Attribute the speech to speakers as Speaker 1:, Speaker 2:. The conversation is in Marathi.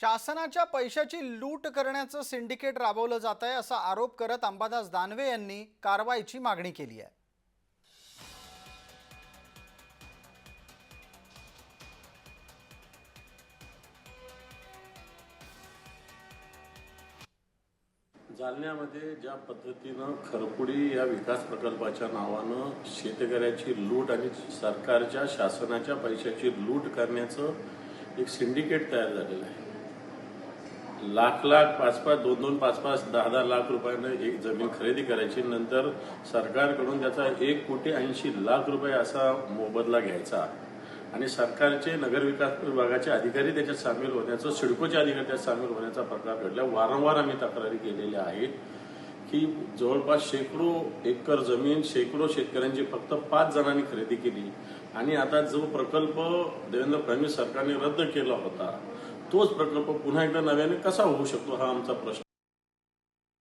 Speaker 1: शासनाच्या पैशाची लूट करण्याचं सिंडिकेट राबवलं जात आहे असा आरोप करत अंबादास दानवे यांनी कारवाईची मागणी केली आहे.
Speaker 2: जालन्यामध्ये ज्या पद्धतीनं खरपुडी या विकास प्रकल्पाच्या नावानं शेतकऱ्याची लूट आणि सरकारच्या शासनाच्या पैशाची लूट करण्याचं एक सिंडिकेट तयार झालेलं आहे. लाख लाख पाच पाच दोन दोन पाच पाच दहा दहा लाख रुपयानं एक जमीन खरेदी करायची. नंतर सरकारकडून त्याचा एक कोटी ऐंशी लाख रुपये असा मोबदला घ्यायचा. आणि सरकारचे नगरविकास विभागाचे अधिकारी त्याच्यात सामील होण्याचं सिडकोचे अधिकारी त्यात सामील होण्याचा प्रकार घडला. वारंवार आम्ही तक्रारी केलेल्या आहेत की जवळपास शेकडो एकर जमीन शेकडो शेतकऱ्यांची फक्त पाच जणांनी खरेदी केली. आणि आता जो प्रकल्प देवेंद्र फडणवीस सरकारने रद्द केला होता तोच प्रकल्प पुन्हा एकदा नव्याने कसा होऊ शकतो हा आमचा प्रश्न.